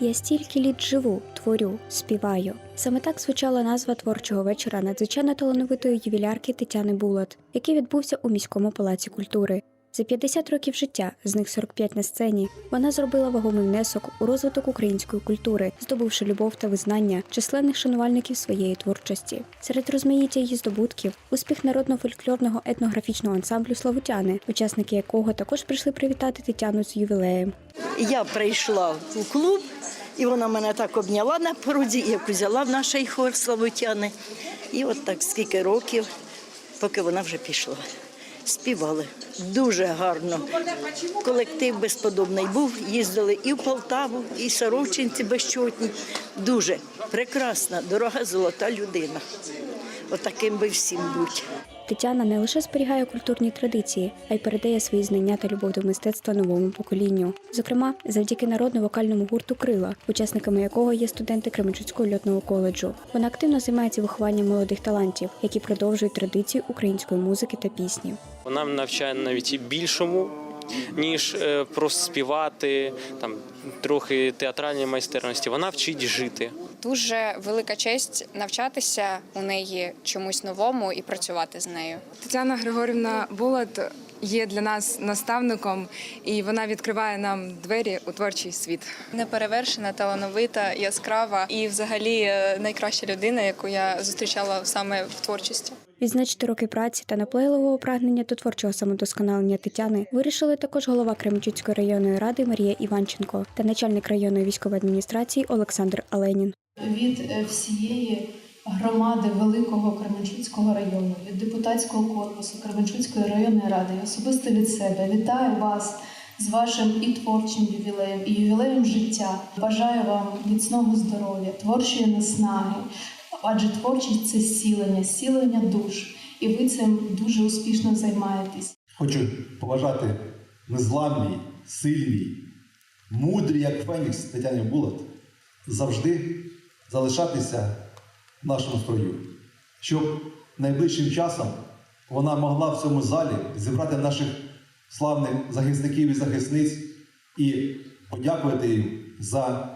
Я стільки літ живу, творю, співаю. Саме так звучала назва творчого вечора надзвичайно талановитої ювілярки Тетяни Булат, який відбувся у міському палаці культури. За 50 років життя, з них 45 на сцені, вона зробила вагомий внесок у розвиток української культури, здобувши любов та визнання численних шанувальників своєї творчості. Серед розмаїття її здобутків успіх народно-фольклорного етнографічного ансамблю Славутяни, учасники якого також прийшли привітати Тетяну з ювілеєм. Я прийшла у клуб, і вона мене так обняла на породі, як взяла в наш хор Славутяни. І от так скільки років, поки вона вже пішла. Співали дуже гарно. Колектив безподобний був. Їздили і в Полтаву, і Саровчинці безчотні. Дуже прекрасна, дорога золота людина. Отаким би всім бути. Тетяна не лише зберігає культурні традиції, а й передає свої знання та любов до мистецтва новому поколінню. Зокрема, завдяки народно-вокальному гурту Крила, учасниками якого є студенти Кременчуцького льотного коледжу. Вона активно займається вихованням молодих талантів, які продовжують традицію української музики та пісні. Вона навчає навіть і більшому, ніж е, просто співати, там трохи театральної майстерності. Вона вчить жити. Дуже велика честь навчатися у неї чомусь новому і працювати з нею. Тетяна Григорівна Булат є для нас наставником, і вона відкриває нам двері у творчий світ. неперевершена, талановита, яскрава і, взагалі, е, найкраща людина, яку я зустрічала саме в творчості. Відзначити роки праці та наполегливого прагнення до творчого самодосконалення Тетяни вирішили також голова Кременчуцької районної ради Марія Іванченко та начальник районної військової адміністрації Олександр Аленін. від е, всієї громади Великого Кременчуцького району, від депутатського корпусу Кременчуцької районної ради і особисто від себе вітаю вас з вашим і творчим ювілеєм, і ювілеєм життя. Бажаю вам міцного здоров'я, творчої наснаги, адже творчість це зцілення, зцілення душ, і ви цим дуже успішно займаєтесь. Хочу побажати незламній, сильній, мудрій, як Фенікс Тетяні Булат, завжди залишатися нашому строю, щоб найближчим часом вона могла в цьому залі зібрати наших славних захисників і захисниць і подякувати їм за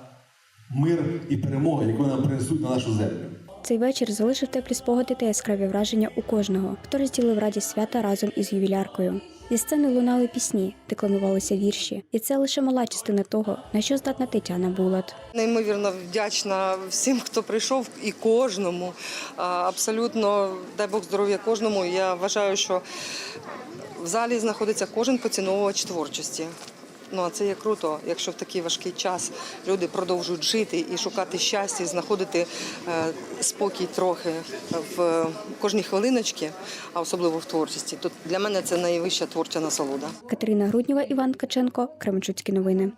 мир і перемогу, яку нам принесуть на нашу землю. Цей вечір залишив теплі спогади та яскраві враження у кожного, хто розділив радість свята разом із ювіляркою. Зі сцени лунали пісні, декламувалися вірші, і це лише мала частина того, на що здатна Тетяна Булат. Неймовірно вдячна всім, хто прийшов, і кожному. Абсолютно дай Бог здоров'я кожному. Я вважаю, що в залі знаходиться кожен поціновувач творчості. Ну а це є круто, якщо в такий важкий час люди продовжують жити і шукати щастя, і знаходити е, спокій трохи в кожній хвилиночці, а особливо в творчості. То для мене це найвища творча насолода. Катерина Груднєва, Іван Ткаченко, Кременчуцькі новини.